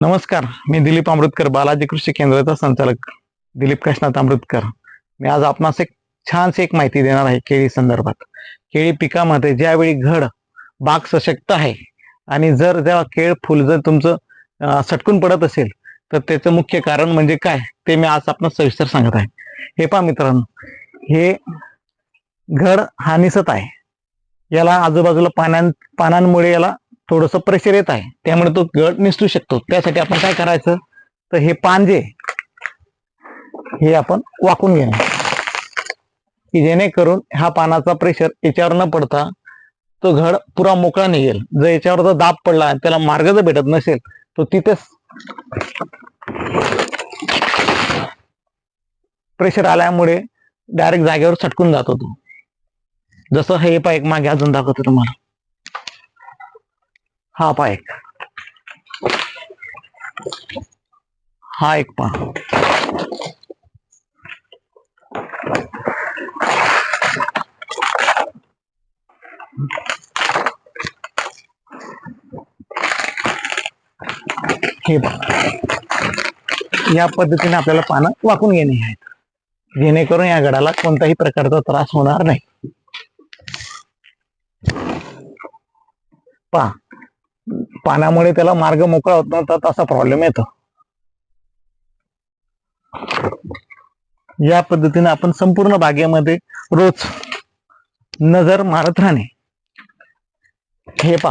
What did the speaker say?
नमस्कार मी दिलीप अमृतकर बालाजी कृषी केंद्राचा संचालक. दिलीप कृष्णात अमृतकर. मी आज आपणास एक छानशी एक माहिती देणार आहे केळी संदर्भात. केळी पिकामध्ये ज्यावेळी घड बाग सशक्त आहे आणि जर जेव्हा केळ फुल जर तुमचं सटकून पडत असेल तर त्याचं मुख्य कारण म्हणजे काय ते मी आज आपण सविस्तर सांगत आहे. हे पहा मित्रांनो हे घड हा निसत आहे. याला आजूबाजूला पानां पानांमुळे याला थोडस प्रेशर येत आहे. त्यामुळे तो गळ निसटू शकतो. त्यासाठी आपण काय करायचं? तर हे पांजे हे आपण वाकून घेणे की जेणेकरून हा पानाचा प्रेशर याच्यावर न पडता तो घड पुरा मोकळा निघेल. जर याच्यावर जर दाब पडला त्याला मार्ग जर भेटत नसेल तो तिथेच प्रेशर आल्यामुळे डायरेक्ट जागेवर सटकून जातो तो. जसं हे पा एक मागे अजून दाखवतो तुम्हाला. हा पा एक हा, एक पा। हे या पद्धतीने आपल्याला पानं वाकून जेणेकरून या गडाला कोणत्याही प्रकारचा त्रास होणार नाही. पहा पाण्यामुळे त्याला मार्ग मोकळा होत नव्हता तसा प्रॉब्लेम येतो. या पद्धतीने आपण संपूर्ण बागेमध्ये रोज नजर मारत राहणे. हे पा